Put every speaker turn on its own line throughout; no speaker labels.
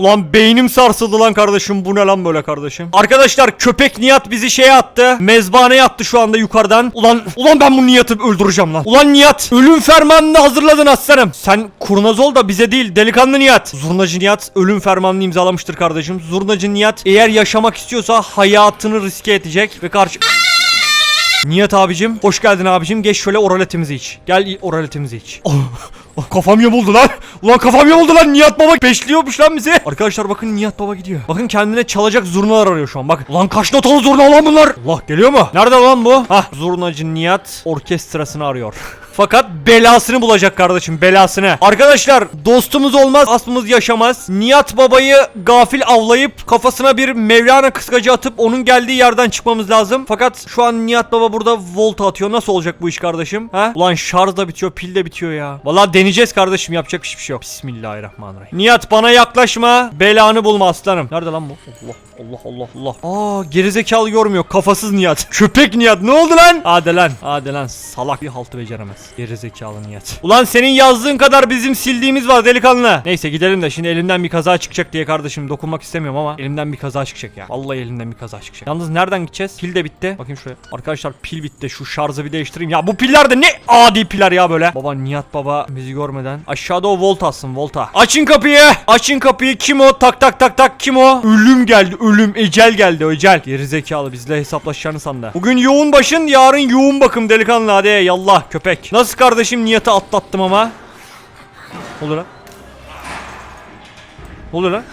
Ulan beynim sarsıldı lan kardeşim bu ne lan böyle kardeşim. Arkadaşlar köpek Nihat bizi şeye attı. Mezbaneye attı şu anda yukarıdan. Ulan ulan ben bu Nihat'ı öldüreceğim lan. Ulan Nihat ölüm fermanını hazırladın aslanım. Sen kurnaz ol da bize değil delikanlı Nihat. Zurnacı Nihat ölüm fermanını imzalamıştır kardeşim. Zurnacı Nihat eğer yaşamak istiyorsa hayatını riske edecek ve karşı... Nihat abicim hoş geldin abicim geç şöyle oraletimizi iç. Gel oraletimizi iç. Oh, oh, kafam yamuldu lan. Ulan kafam yamuldu lan Nihat baba peşliyormuş lan bizi. Arkadaşlar bakın Nihat baba gidiyor. Bakın kendine çalacak zurnalar arıyor şu an bak. Ulan kaç notalı zurna lan bunlar? Allah geliyor mu? Nerede lan bu? Hah zurnacı Nihat orkestrasını arıyor. Fakat belasını bulacak kardeşim belasını. Arkadaşlar dostumuz olmaz aslımız yaşamaz. Nihat babayı gafil avlayıp kafasına bir Mevlana kıskacı atıp onun geldiği yerden çıkmamız lazım. Fakat şu an Nihat baba burada volta atıyor. Nasıl olacak bu iş kardeşim? Ha? Ulan şarj da bitiyor pil de bitiyor ya. Vallahi deneyeceğiz kardeşim yapacak hiçbir şey yok. Bismillahirrahmanirrahim. Nihat bana yaklaşma. Belanı bulma aslanım. Nerede lan bu? Allah Allah Allah Allah. Aa gerizekalı görmüyor. Kafasız Nihat. Köpek Nihat. Ne oldu lan? Hadi lan. Hadi lan. Salak bir haltı beceremez. Gerizekalı Nihat. Ulan senin yazdığın kadar bizim sildiğimiz var delikanlı. Neyse gidelim de şimdi elimden bir kaza çıkacak diye kardeşim dokunmak istemiyorum ama elimden bir kaza çıkacak ya. Vallahi elimden bir kaza çıkacak. Yalnız nereden gideceğiz? Pil de bitti. Bakayım şuraya. Arkadaşlar pil bitti. Şu şarjı bir değiştireyim. Ya bu piller de ne adi piller ya böyle. Baba Nihat baba bizi görmeden. Aşağıda o volta atsın volta. Açın kapıyı. Açın kapıyı. Kim o? Tak tak tak tak. Kim o? Ölüm geldi. Ölüm. Ecel geldi. Ecel. Gerizekalı bizle hesaplaşacağını sandı. Bugün yoğun başın yarın yoğun bakım delikanlı. Hadi yallah köpek. Nasıl kardeşim Nihat'ı atlattım ama. Ne oluyor lan? Ne oluyor lan?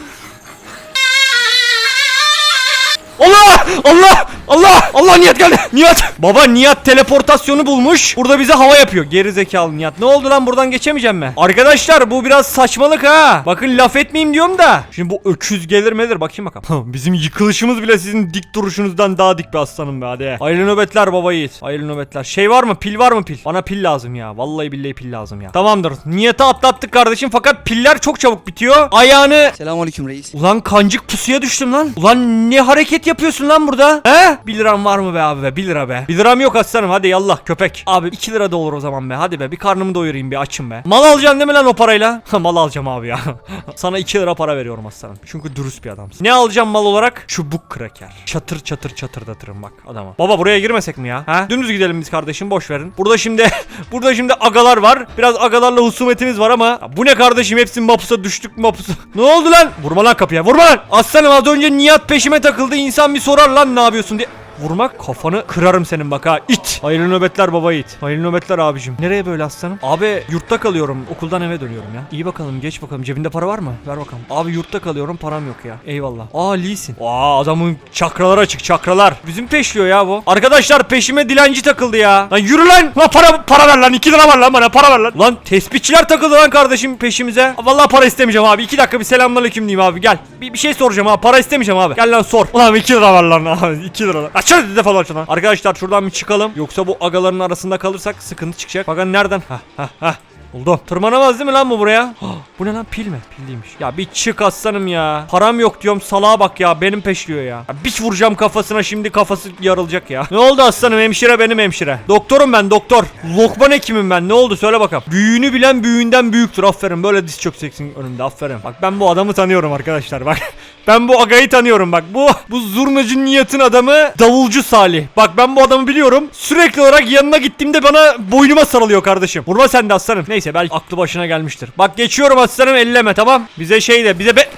Allah! Allah! Allah! Allah Nihat geldi. Nihat! Baba Nihat teleportasyonu bulmuş. Burada bize hava yapıyor. Geri zekalı Nihat. Ne oldu lan buradan geçemeyeceğim mi? Arkadaşlar bu biraz saçmalık ha. Bakın laf etmeyeyim diyorum da. Şimdi bu öküz gelir midir? Bakayım bakalım. Bizim yıkılışımız bile sizin dik duruşunuzdan daha dik bir aslanım be hadi. Hayırlı nöbetler baba yiğit. Hayırlı nöbetler. Şey var mı? Pil var mı pil? Bana pil lazım ya. Vallahi billahi pil lazım ya. Tamamdır. Niyeti atlattık kardeşim fakat piller çok çabuk bitiyor. Ayağını
Selamünaleyküm reis.
Ulan kancık pusuya düştüm lan. Ulan ne hareket yapıyorsun lan burada? He? 1 liram var mı be abi be? 1 lira be. 1 liram yok aslanım hadi yallah köpek. Abi 2 lira da olur o zaman be. Hadi be bir karnımı doyurayım bir açım be. Mal alacaksın değil mi lan o parayla? Mal alacağım abi ya. Sana 2 lira para veriyorum aslanım. Çünkü dürüst bir adamsın. Ne alacağım mal olarak? Çubuk kraker. Çatır çatır çatırdatırım bak adama. Baba buraya girmesek mi ya? Ha? Dümdüz gidelim biz kardeşim boş verin. Burada şimdi burada şimdi agalar var. Biraz agalarla husumetimiz var ama Ya bu ne kardeşim hepsi mapusa düştük mapusa. ne oldu lan? Vurma lan kapıya vurma lan. Aslanım az önce Nihat peşime takıldı. İnsan bir sorar lan ne yapıyorsun diye. Vurmak kafanı kırarım senin bak ha it. Hayırlı nöbetler baba it. Hayırlı nöbetler abicim. Nereye böyle aslanım? Abi yurtta kalıyorum. Okuldan eve dönüyorum ya. İyi bakalım geç bakalım. Cebinde para var mı? Ver bakalım. Abi yurtta kalıyorum param yok ya. Eyvallah. Aa Lee'sin. Aa adamın çakralar açık çakralar. Bizim peşliyor ya bu. Arkadaşlar peşime dilenci takıldı ya. Lan yürü lan. Lan para para ver lan. 2 lira var lan bana para ver lan. Lan tespitçiler takıldı lan kardeşim peşimize. Vallahi para istemeyeceğim abi. 2 dakika bir selamünaleyküm diyeyim abi. Gel. Bir, bir şey soracağım abi. Para istemeyeceğim abi. Gel lan sor. Ulan 2 lira var lan abi. 2 lira lan. Açın defol aç lan. Arkadaşlar şuradan bir çıkalım. Yoksa bu agaların arasında kalırsak sıkıntı çıkacak. Bakın nereden? Ha ha ha. Buldum. Tırmanamaz değil mi lan bu buraya? Bu ne lan pil mi? Pil değilmiş. Ya bir çık aslanım ya. Param yok diyorum salağa bak ya benim peşliyor ya. ya bir vuracağım kafasına şimdi kafası yarılacak ya. Ne oldu aslanım hemşire benim hemşire. Doktorum ben doktor. Lokman hekimim ben ne oldu söyle bakalım. Büyüğünü bilen büyüğünden büyüktür aferin. Böyle diz çökeceksin önümde aferin. Bak ben bu adamı tanıyorum arkadaşlar bak. Ben bu agayı tanıyorum bak. Bu bu zurnacı niyetin adamı davulcu Salih. Bak ben bu adamı biliyorum. Sürekli olarak yanına gittiğimde bana boynuma sarılıyor kardeşim. Vurma sen de aslanım. Neyse belki aklı başına gelmiştir. Bak geçiyorum aslanım elleme tamam. Bize şey de bize be...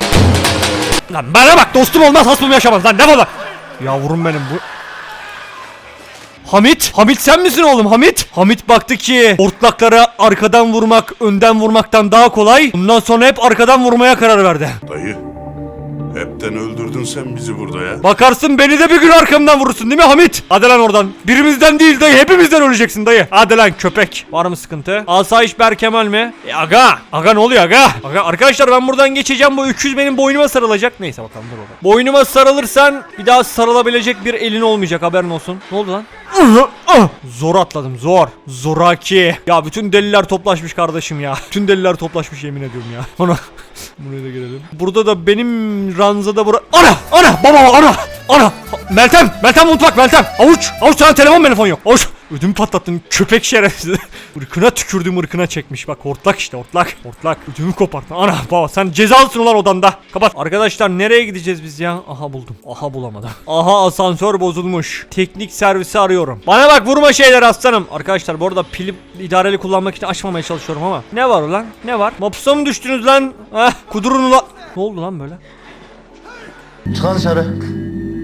Lan bana bak dostum olmaz hasmım yaşamaz lan defol lan. Yavrum benim bu... Hamit? Hamit sen misin oğlum Hamit? Hamit baktı ki ortlaklara arkadan vurmak önden vurmaktan daha kolay. Bundan sonra hep arkadan vurmaya karar verdi.
Dayı, hepten öldürdün sen bizi burada ya.
Bakarsın beni de bir gün arkamdan vurursun değil mi Hamit? Hadi lan oradan. Birimizden değil dayı hepimizden öleceksin dayı. Hadi lan köpek. Var mı sıkıntı? Asayiş Berkemal mi? E, aga. Aga ne oluyor aga? Aga arkadaşlar ben buradan geçeceğim bu öküz benim boynuma sarılacak. Neyse bakalım dur orada. Boynuma sarılırsan bir daha sarılabilecek bir elin olmayacak haberin olsun. Ne oldu lan? Zor atladım zor. Zoraki. Ya bütün deliler toplaşmış kardeşim ya. Bütün deliler toplaşmış yemin ediyorum ya. Ona Buraya da girelim. Burada da benim ranzada bura... Ana! Ana! Baba! Ana! Ana! Meltem! Meltem mutfak Meltem! Avuç! Avuç sana telefon telefon yok. Avuç! Ödümü patlattın köpek şerefsiz. Irkına tükürdüğüm ırkına çekmiş. Bak hortlak işte hortlak. Hortlak. Ödümü koparttın. Ana baba sen cezalısın ulan odanda. Kapat. Arkadaşlar nereye gideceğiz biz ya? Aha buldum. Aha bulamadım. Aha asansör bozulmuş. Teknik servisi arıyorum. Bana bak vurma şeyler aslanım. Arkadaşlar bu arada pili idareli kullanmak için açmamaya çalışıyorum ama. Ne var ulan? Ne var? Mapusa mı düştünüz lan? Heh kudurun ulan. Ne oldu lan böyle?
Çıkar dışarı.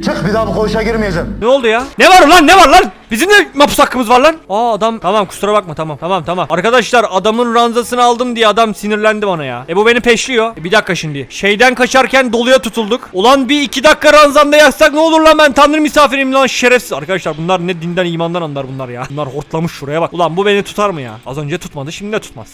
Çık bir daha bu koğuşa girmeyeceğim.
Ne oldu ya? Ne var lan ne var lan? Bizim de mapus hakkımız var lan. Aa adam tamam kusura bakma tamam tamam tamam. Arkadaşlar adamın ranzasını aldım diye adam sinirlendi bana ya. E bu beni peşliyor. E, bir dakika şimdi. Şeyden kaçarken doluya tutulduk. Ulan bir iki dakika ranzamda yaksak ne olur lan ben tanrı misafiriyim lan şerefsiz. Arkadaşlar bunlar ne dinden imandan anlar bunlar ya. Bunlar hortlamış şuraya bak. Ulan bu beni tutar mı ya? Az önce tutmadı şimdi de tutmaz.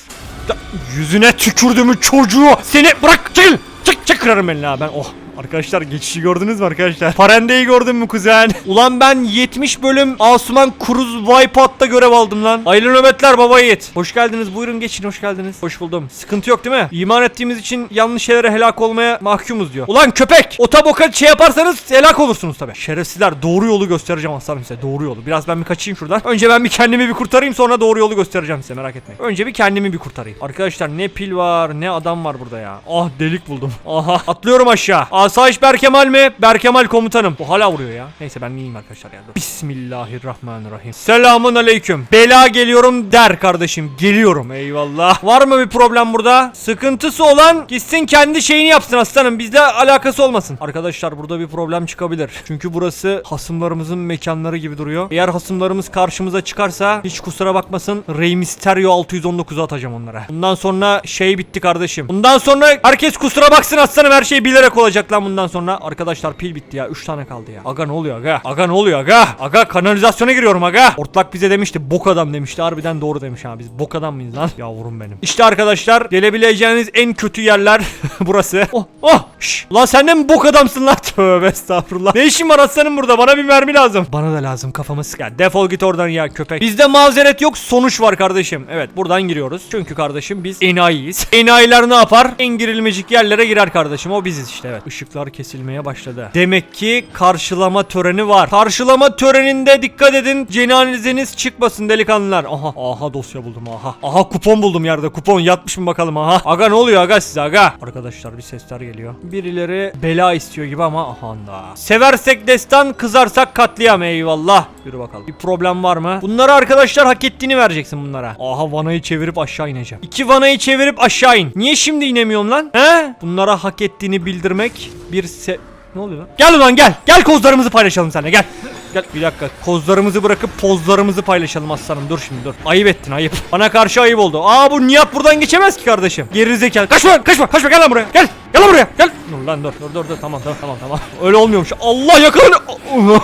Da- yüzüne tükürdüğümü çocuğu. Seni bırak çekil. Çık çık kırarım elini ha ben. Oh Arkadaşlar geçişi gördünüz mü arkadaşlar? Parendeyi gördün mü kuzen? Ulan ben 70 bölüm Asuman Cruz Wipeout'ta görev aldım lan. Hayırlı nöbetler baba yiğit. Hoş geldiniz buyurun geçin hoş geldiniz. Hoş buldum. Sıkıntı yok değil mi? İman ettiğimiz için yanlış şeylere helak olmaya mahkumuz diyor. Ulan köpek! Otoboka şey yaparsanız helak olursunuz tabi. Şerefsizler doğru yolu göstereceğim aslanım size doğru yolu. Biraz ben bir kaçayım şuradan. Önce ben bir kendimi bir kurtarayım sonra doğru yolu göstereceğim size merak etmeyin. Önce bir kendimi bir kurtarayım. Arkadaşlar ne pil var ne adam var burada ya. Ah delik buldum. Aha atlıyorum aşağı. Asayiş Berkemal mi? Berkemal komutanım. Bu hala vuruyor ya. Neyse ben iyiyim arkadaşlar ya. Bismillahirrahmanirrahim. Selamun aleyküm. Bela geliyorum der kardeşim. Geliyorum eyvallah. Var mı bir problem burada? Sıkıntısı olan gitsin kendi şeyini yapsın aslanım. Bizde alakası olmasın. Arkadaşlar burada bir problem çıkabilir. Çünkü burası hasımlarımızın mekanları gibi duruyor. Eğer hasımlarımız karşımıza çıkarsa hiç kusura bakmasın Rey Mysterio 619'a atacağım onlara. Bundan sonra şey bitti kardeşim. Bundan sonra herkes kusura baksın aslanım her şey bilerek olacak lan bundan sonra. Arkadaşlar pil bitti ya 3 tane kaldı ya. Aga ne oluyor aga? Aga ne oluyor aga? Aga kanalizasyona giriyorum aga. Ortlak bize demişti bok adam demişti. Harbiden doğru demiş ha biz bok adam mıyız lan? Yavrum benim. İşte arkadaşlar gelebileceğiniz en kötü yerler burası. Oh oh. Şş. Lan sen de mi bok adamsın lan? Tövbe estağfurullah. Ne işin var aslanım burada? Bana bir mermi lazım. Bana da lazım kafamı sık. Defol git oradan ya köpek. Bizde mazeret yok sonuç var kardeşim. Evet buradan giriyoruz. Çünkü kardeşim biz enayiyiz. Enayiler ne yapar? En girilmecik yerlere girer kardeşim. O biziz işte evet. Işıklar kesilmeye başladı. Demek ki karşılama töreni var. Karşılama töreninde dikkat edin. Cenazeniz çıkmasın delikanlılar. Aha. Aha dosya buldum aha. Aha kupon buldum yerde. Kupon yatmış mı bakalım aha. Aga ne oluyor aga size aga? Arkadaşlar bir sesler geliyor. Birileri bela istiyor gibi ama aha da. Seversek destan kızarsak katliam eyvallah. Yürü bakalım. Bir problem var mı? Bunlara arkadaşlar hak ettiğini vereceksin bunlara. Aha vanayı çevirip aşağı ineceğim. İki vanayı çevirip aşağı in. Niye şimdi inemiyorum lan? He? Bunlara hak ettiğini bildirmek bir se... Ne oluyor lan? Gel ulan gel. Gel kozlarımızı paylaşalım seninle gel. Gel bir dakika. Kozlarımızı bırakıp pozlarımızı paylaşalım aslanım. Dur şimdi dur. Ayıp ettin ayıp. Bana karşı ayıp oldu. Aa bu Nihat buradan geçemez ki kardeşim. Geri zekalı. Kaçma kaçma kaçma gel lan buraya. Gel. Gel buraya. Gel. Dur lan dur dur dur dur tamam tamam tamam tamam. Öyle olmuyormuş. Allah yakalanı.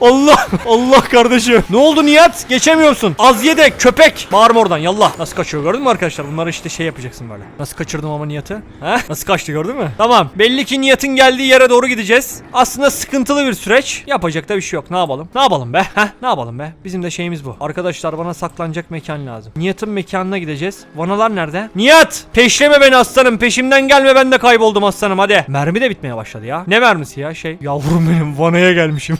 Allah Allah kardeşim. Ne oldu Nihat? Geçemiyorsun. Az ye de köpek. Bağırma oradan yallah. Nasıl kaçıyor gördün mü arkadaşlar? Bunları işte şey yapacaksın böyle. Nasıl kaçırdım ama Nihat'ı? He? Nasıl kaçtı gördün mü? Tamam. Belli ki Nihat'ın geldiği yere doğru gideceğiz. Aslında sıkıntılı bir süreç. Yapacak da bir şey yok. Ne yapalım? Ne yapalım be? Heh, ne yapalım be? Bizim de şeyimiz bu. Arkadaşlar bana saklanacak mekan lazım. Nihat'ın mekanına gideceğiz. Vanalar nerede? Nihat! Peşleme beni aslanım. Peşimden gelme ben de kayboldum aslanım hadi. Mermi de bitmeye başladı ya. Ne mermisi ya şey? Yavrum benim vanaya gelmişim.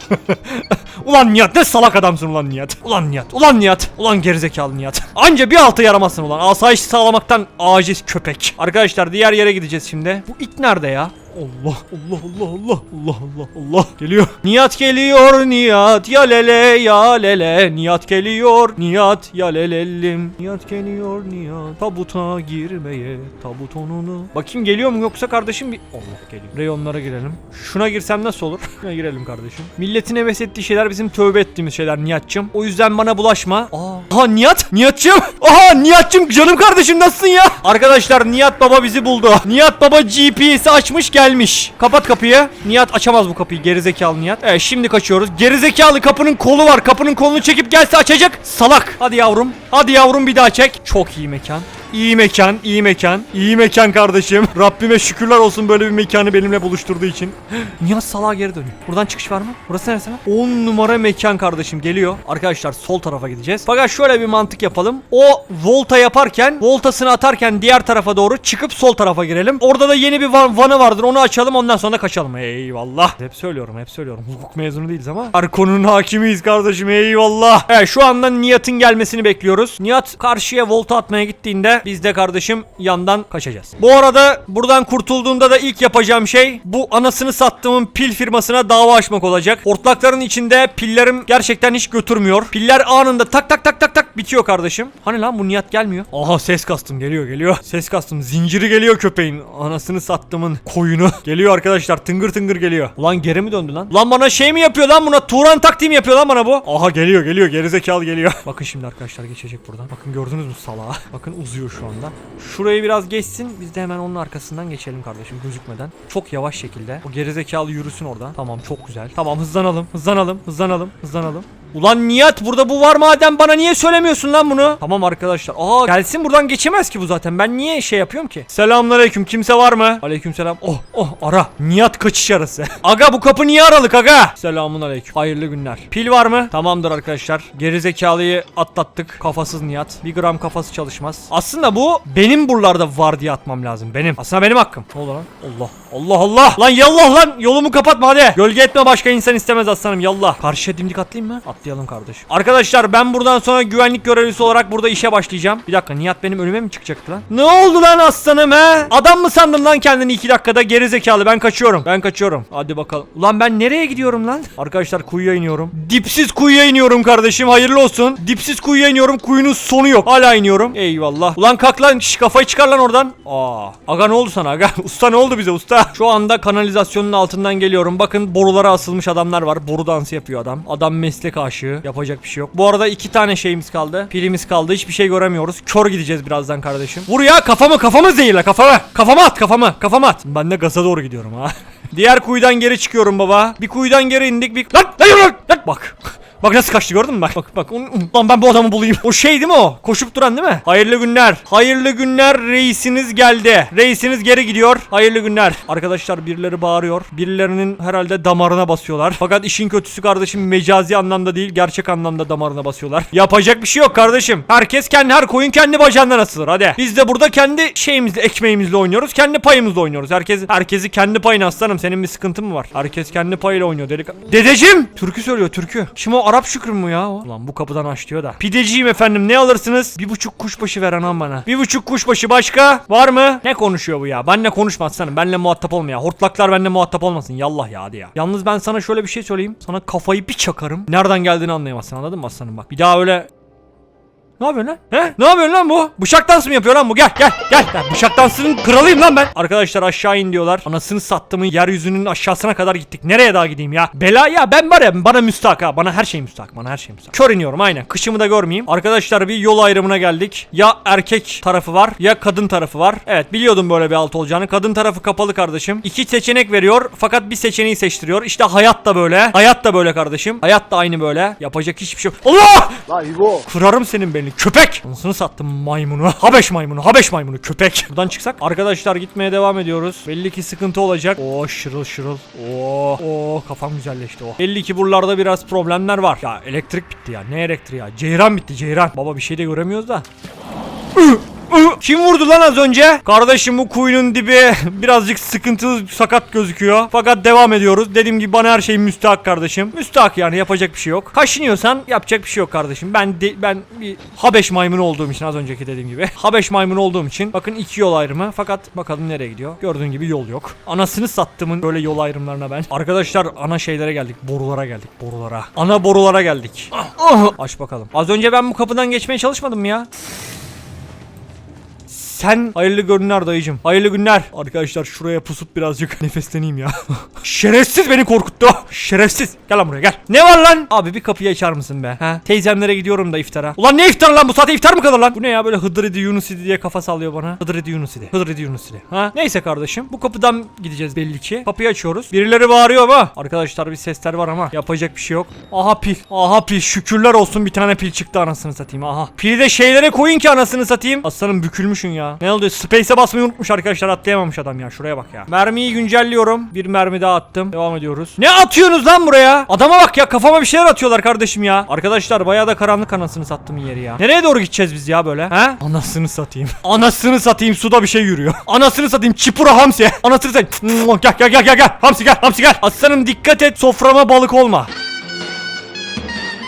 ulan Nihat ne salak adamsın ulan Nihat. Ulan Nihat. Ulan Nihat. Ulan gerizekalı Nihat. Anca bir altı yaramazsın ulan. Asayiş sağlamaktan aciz köpek. Arkadaşlar diğer yere gideceğiz şimdi. Bu it nerede ya? Allah Allah Allah Allah Allah Allah Allah geliyor. Nihat geliyor Nihat ya lele ya lele Nihat geliyor Nihat ya lelellim Nihat geliyor Nihat tabuta girmeye tabut onunu. Bakayım geliyor mu yoksa kardeşim bir Allah geliyor. Reyonlara girelim. Şuna girsem nasıl olur? Şuna girelim kardeşim. Milletin heves ettiği şeyler bizim tövbe ettiğimiz şeyler Nihat'cığım. O yüzden bana bulaşma. Aa, Aha Nihat Nihat'cığım. Aha Nihat'cığım canım kardeşim nasılsın ya? Arkadaşlar Nihat baba bizi buldu. Nihat baba GPS'i açmış gelmiş. Kapat kapıyı. Nihat açamaz bu kapıyı gerizekalı Nihat. Evet şimdi kaçıyoruz. Gerizekalı kapının kolu var. Kapının kolunu çekip gelse açacak. Salak. Hadi yavrum. Hadi yavrum bir daha çek. Çok iyi mekan. İyi mekan, iyi mekan. iyi mekan kardeşim. Rabbime şükürler olsun böyle bir mekanı benimle buluşturduğu için. Nihat salağa geri dönüyor. Buradan çıkış var mı? Burası neresi lan? 10 numara mekan kardeşim geliyor. Arkadaşlar sol tarafa gideceğiz. Fakat şöyle bir mantık yapalım. O volta yaparken, voltasını atarken diğer tarafa doğru çıkıp sol tarafa girelim. Orada da yeni bir van, vanı vardır. Onu açalım ondan sonra kaçalım. Eyvallah. Hep söylüyorum, hep söylüyorum. Hukuk mezunu değiliz ama. Her konunun hakimiyiz kardeşim. Eyvallah. Evet şu anda Nihat'ın gelmesini bekliyoruz. Nihat karşıya volta atmaya gittiğinde biz de kardeşim yandan kaçacağız. Bu arada buradan kurtulduğumda da ilk yapacağım şey bu anasını sattığımın pil firmasına dava açmak olacak. Hortlakların içinde pillerim gerçekten hiç götürmüyor. Piller anında tak tak tak tak tak bitiyor kardeşim. Hani lan bu Nihat gelmiyor. Aha ses kastım geliyor geliyor. Ses kastım zinciri geliyor köpeğin. Anasını sattığımın koyunu. Geliyor arkadaşlar tıngır tıngır geliyor. Ulan geri mi döndü lan? Ulan bana şey mi yapıyor lan buna? Turan taktiği mi yapıyor lan bana bu? Aha geliyor geliyor gerizekalı geliyor. Bakın şimdi arkadaşlar geçecek buradan. Bakın gördünüz mü salağı? Bakın uzuyor şu anda. Şurayı biraz geçsin. Biz de hemen onun arkasından geçelim kardeşim gözükmeden. Çok yavaş şekilde. O gerizekalı yürüsün oradan. Tamam çok güzel. Tamam hızlanalım. Hızlanalım. Hızlanalım. Hızlanalım. Ulan Nihat burada bu var madem bana niye söylemiyorsun lan bunu? Tamam arkadaşlar. Aa gelsin buradan geçemez ki bu zaten. Ben niye şey yapıyorum ki? Selamünaleyküm. Kimse var mı? Aleykümselam. Oh oh ara. Nihat kaçış arası. aga bu kapı niye aralık aga? Selamünaleyküm. Hayırlı günler. Pil var mı? Tamamdır arkadaşlar. Gerizekalıyı atlattık. Kafasız Nihat. Bir gram kafası çalışmaz. Aslında bu benim buralarda var diye atmam lazım. Benim. Aslında benim hakkım. Ne oldu lan? Allah. Allah Allah. Lan yallah lan. Yolumu kapatma hadi. Gölge etme başka insan istemez aslanım. Yallah. Karşıya dimdik atlayayım mı? Atlayalım kardeş. Arkadaşlar ben buradan sonra güvenlik görevlisi olarak burada işe başlayacağım. Bir dakika Nihat benim önüme mi çıkacaktı lan? Ne oldu lan aslanım he? Adam mı sandın lan kendini iki dakikada geri zekalı ben kaçıyorum. Ben kaçıyorum. Hadi bakalım. Ulan ben nereye gidiyorum lan? Arkadaşlar kuyuya iniyorum. Dipsiz kuyuya iniyorum kardeşim hayırlı olsun. Dipsiz kuyuya iniyorum kuyunun sonu yok. Hala iniyorum. Eyvallah. Ulan kalk lan şş, kafayı çıkar lan oradan. Aa. Aga ne oldu sana aga? Usta ne oldu bize usta? Şu anda kanalizasyonun altından geliyorum. Bakın borulara asılmış adamlar var. Boru dansı yapıyor adam. Adam meslek aşığı. Yapacak bir şey yok. Bu arada iki tane şeyimiz kaldı. Pilimiz kaldı. Hiçbir şey göremiyoruz. Kör gideceğiz birazdan kardeşim. Vur ya kafamı kafamı zehirle kafamı. Kafama at kafamı. Kafama at. Ben de gaza doğru gidiyorum ha. Diğer kuyudan geri çıkıyorum baba. Bir kuyudan geri indik. Bir... Lan! Lan! Lan! lan! Bak. Bak nasıl kaçtı gördün mü? Bak bak bak. Lan ben bu adamı bulayım. O şey değil mi o? Koşup duran değil mi? Hayırlı günler. Hayırlı günler reisiniz geldi. Reisiniz geri gidiyor. Hayırlı günler. Arkadaşlar birileri bağırıyor. Birilerinin herhalde damarına basıyorlar. Fakat işin kötüsü kardeşim mecazi anlamda değil gerçek anlamda damarına basıyorlar. Yapacak bir şey yok kardeşim. Herkes kendi her koyun kendi bacağından asılır. Hadi. Biz de burada kendi şeyimizle ekmeğimizle oynuyoruz. Kendi payımızla oynuyoruz. Herkes herkesi kendi payına aslanım. Senin bir sıkıntın mı var? Herkes kendi payıyla oynuyor dedik dedeciğim! Türkü söylüyor türkü. Şimdi o Arap şükrü mü ya o? Ulan bu kapıdan aç diyor da. Pideciyim efendim ne alırsınız? Bir buçuk kuşbaşı ver anam bana. Bir buçuk kuşbaşı başka? Var mı? Ne konuşuyor bu ya? Benle konuşma aslanım. Benle muhatap olma ya. Hortlaklar benle muhatap olmasın. Yallah ya hadi ya. Yalnız ben sana şöyle bir şey söyleyeyim. Sana kafayı bir çakarım. Nereden geldiğini anlayamazsın anladın mı aslanım bak. Bir daha öyle ne yapıyorsun lan? He? Ne yapıyorsun lan bu? Bıçak dansı mı yapıyor lan bu? Gel gel gel. Ben bıçak dansının kralıyım lan ben. Arkadaşlar aşağı in diyorlar. Anasını sattığımın yeryüzünün aşağısına kadar gittik. Nereye daha gideyim ya? Bela ya ben var ya bana müstahak ha. Bana her şey müstahak. Bana her şey müstahak. Kör iniyorum aynen. Kışımı da görmeyeyim. Arkadaşlar bir yol ayrımına geldik. Ya erkek tarafı var ya kadın tarafı var. Evet biliyordum böyle bir alt olacağını. Kadın tarafı kapalı kardeşim. İki seçenek veriyor fakat bir seçeneği seçtiriyor. İşte hayat da böyle. Hayat da böyle kardeşim. Hayat da aynı böyle. Yapacak hiçbir şey yok. Allah! Kırarım senin belini köpek. Anasını sattım maymunu. Habeş maymunu. Habeş maymunu köpek. Buradan çıksak. Arkadaşlar gitmeye devam ediyoruz. Belli ki sıkıntı olacak. Oo şırıl şırıl. Oo. Oo kafam güzelleşti o. Belli ki buralarda biraz problemler var. Ya elektrik bitti ya. Ne elektriği ya? Ceyran bitti ceyran. Baba bir şey de göremiyoruz da. Kim vurdu lan az önce? Kardeşim bu kuyunun dibi birazcık sıkıntılı sakat gözüküyor. Fakat devam ediyoruz. Dediğim gibi bana her şey müstahak kardeşim. Müstahak yani yapacak bir şey yok. Kaşınıyorsan yapacak bir şey yok kardeşim. Ben de, ben bir Habeş maymunu olduğum için az önceki dediğim gibi. Habeş maymunu olduğum için bakın iki yol ayrımı. Fakat bakalım nereye gidiyor. Gördüğün gibi yol yok. Anasını sattımın böyle yol ayrımlarına ben. Arkadaşlar ana şeylere geldik. Borulara geldik. Borulara. Ana borulara geldik. Aç bakalım. Az önce ben bu kapıdan geçmeye çalışmadım mı ya? Sen hayırlı günler dayıcım. Hayırlı günler. Arkadaşlar şuraya pusup birazcık nefesleneyim ya. Şerefsiz beni korkuttu. Şerefsiz. Gel lan buraya gel. Ne var lan? Abi bir kapıyı açar mısın be? Ha? Teyzemlere gidiyorum da iftara. Ulan ne iftar lan bu saate iftar mı kadar lan? Bu ne ya böyle Hıdır idi Yunus idi diye kafa sallıyor bana. Hıdır idi Yunus idi. Hıdır idi Yunus idi. Ha? Neyse kardeşim. Bu kapıdan gideceğiz belli ki. Kapıyı açıyoruz. Birileri bağırıyor ama. Arkadaşlar bir sesler var ama yapacak bir şey yok. Aha pil. Aha pil. Şükürler olsun bir tane pil çıktı anasını satayım. Aha. Pili de şeylere koyun ki anasını satayım. Aslanım bükülmüşün ya. Ne oldu? Space'e basmayı unutmuş arkadaşlar. Atlayamamış adam ya. Şuraya bak ya. Mermiyi güncelliyorum. Bir mermi daha attım. Devam ediyoruz. Ne atıyorsunuz lan buraya? Adama bak ya. Kafama bir şeyler atıyorlar kardeşim ya. Arkadaşlar bayağı da karanlık anasını sattım yeri ya. Nereye doğru gideceğiz biz ya böyle? He? Anasını satayım. Anasını satayım. Suda bir şey yürüyor. Anasını satayım. Çipura hamsi. Anasını satayım. Gel gel gel gel gel. Hamsi gel. Hamsi gel. Aslanım dikkat et. Soframa balık olma.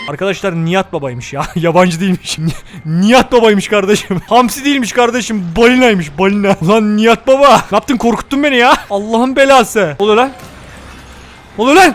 Arkadaşlar Nihat babaymış ya. Yabancı değilmiş. Ni- Nihat babaymış kardeşim. Hamsi değilmiş kardeşim. Balinaymış balina. Lan Nihat baba. Ne yaptın korkuttun beni ya. Allah'ın belası. Ne oluyor lan? Ne oluyor lan?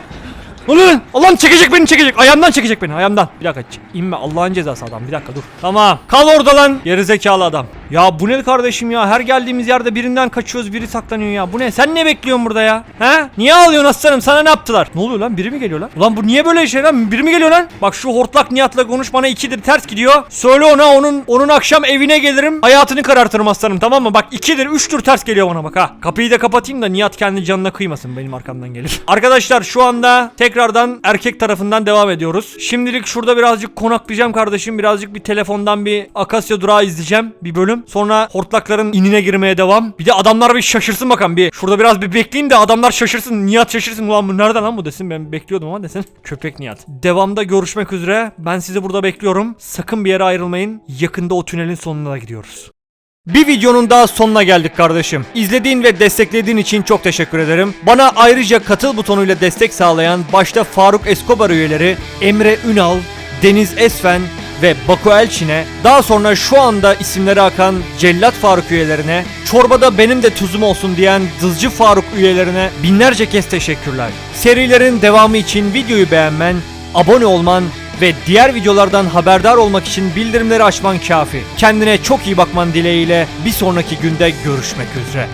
Ne oluyor lan? Allah'ım çekecek beni çekecek. Ayağımdan çekecek beni ayağımdan. Bir dakika inme Allah'ın cezası adam. Bir dakika dur. Tamam. Kal orada lan. Gerizekalı adam. Ya bu ne kardeşim ya? Her geldiğimiz yerde birinden kaçıyoruz biri saklanıyor ya. Bu ne? Sen ne bekliyorsun burada ya? He? Niye ağlıyorsun aslanım? Sana ne yaptılar? Ne oluyor lan? Biri mi geliyor lan? Ulan bu niye böyle şey lan? Biri mi geliyor lan? Bak şu hortlak Nihat'la konuş bana ikidir ters gidiyor. Söyle ona onun onun akşam evine gelirim. Hayatını karartırım aslanım tamam mı? Bak ikidir üçtür ters geliyor bana bak ha. Kapıyı da kapatayım da Nihat kendi canına kıymasın benim arkamdan gelir. Arkadaşlar şu anda tekrardan erkek tarafından devam ediyoruz. Şimdilik şurada birazcık konaklayacağım kardeşim. Birazcık bir telefondan bir Akasya durağı izleyeceğim bir bölüm. Sonra hortlakların inine girmeye devam. Bir de adamlar bir şaşırsın bakalım bir. Şurada biraz bir bekleyeyim de adamlar şaşırsın. Nihat şaşırsın. Ulan bu nereden lan bu desin. Ben bekliyordum ama desin. Köpek Nihat. Devamda görüşmek üzere. Ben sizi burada bekliyorum. Sakın bir yere ayrılmayın. Yakında o tünelin sonuna gidiyoruz. Bir videonun daha sonuna geldik kardeşim. İzlediğin ve desteklediğin için çok teşekkür ederim. Bana ayrıca katıl butonuyla destek sağlayan başta Faruk Escobar üyeleri Emre Ünal, Deniz Esfen ve Bako Elçin'e, daha sonra şu anda isimleri akan Cellat Faruk üyelerine, çorbada benim de tuzum olsun diyen Dızcı Faruk üyelerine binlerce kez teşekkürler. Serilerin devamı için videoyu beğenmen, abone olman ve diğer videolardan haberdar olmak için bildirimleri açman kafi. Kendine çok iyi bakman dileğiyle bir sonraki günde görüşmek üzere.